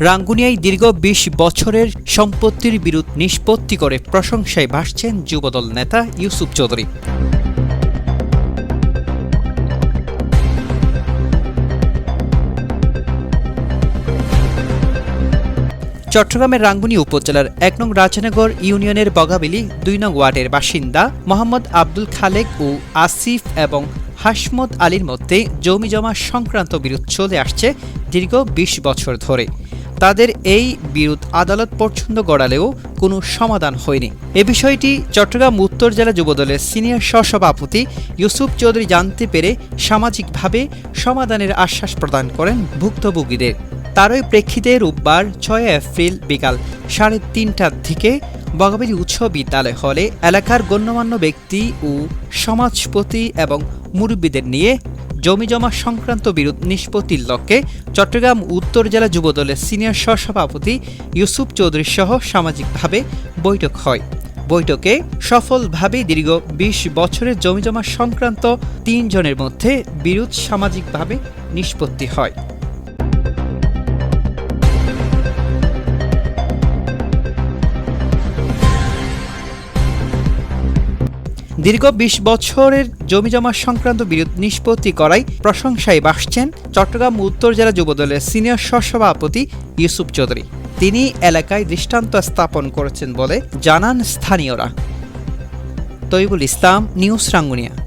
রাঙ্গুনিয়ায় দীর্ঘ বিশ বছরের সম্পত্তির বিরুদ্ধ নিষ্পত্তি করে প্রশংসায় ভাসছেন যুবদল নেতা ইউসুফ চৌধুরী। চট্টগ্রামের রাঙ্গুনি উপজেলার এক নং রাজনগর ইউনিয়নের বগাবিলি, দুই নং ওয়ার্ডের বাসিন্দা মোহাম্মদ আব্দুল খালেক ও আসিফ এবং হাসমত আলীর মধ্যে জমি জমা সংক্রান্ত বিরোধ চলে আসছে দীর্ঘ বিশ বছর ধরে। তাদের এই বিরোধ আদালত পর্যন্ত গড়ালেও কোনো সমাধান হয়নি। এ বিষয়টি চট্টগ্রাম উত্তর জেলা যুবদলের সিনিয়র সহসভাপতি ইউসুফ চৌধুরী জানতে পেরে সামাজিকভাবে সমাধানের আশ্বাস প্রদান করেন ভুক্তভোগীদের। তারই প্রেক্ষিতে রোববার ছয় এপ্রিল বিকাল সাড়ে তিনটার দিকে বগাবেলি উচ্চ বিদ্যালয় হলে এলাকার গণ্যমান্য ব্যক্তি ও সমাজপতি এবং মুরব্বীদের নিয়ে জমি জমা সংক্রান্ত বিরোধ নিষ্পত্তির লক্ষ্যে চট্টগ্রাম উত্তর জেলা যুবদলের সিনিয়র সহসভাপতি ইউসুফ চৌধুরী সহ সামাজিকভাবে বৈঠক হয়। বৈঠকে সফলভাবে দীর্ঘ বিশ বছরের জমিজমা সংক্রান্ত তিনজনের মধ্যে বিরোধ সামাজিকভাবে নিষ্পত্তি হয়। দীর্ঘ বিশ বছরের জমিজমা সংক্রান্ত বিরোধ নিষ্পত্তি করায় প্রশংসায় বাসছেন চট্টগ্রাম উত্তর জেলা যুবদলের সিনিয়র সহসভাপতি ইউসুফ চৌধুরী। তিনি এলাকায় দৃষ্টান্ত স্থাপন করেছেন বলে জানান স্থানীয়রা। তৈবুল ইসলাম, নিউজ রাঙ্গুনিয়া।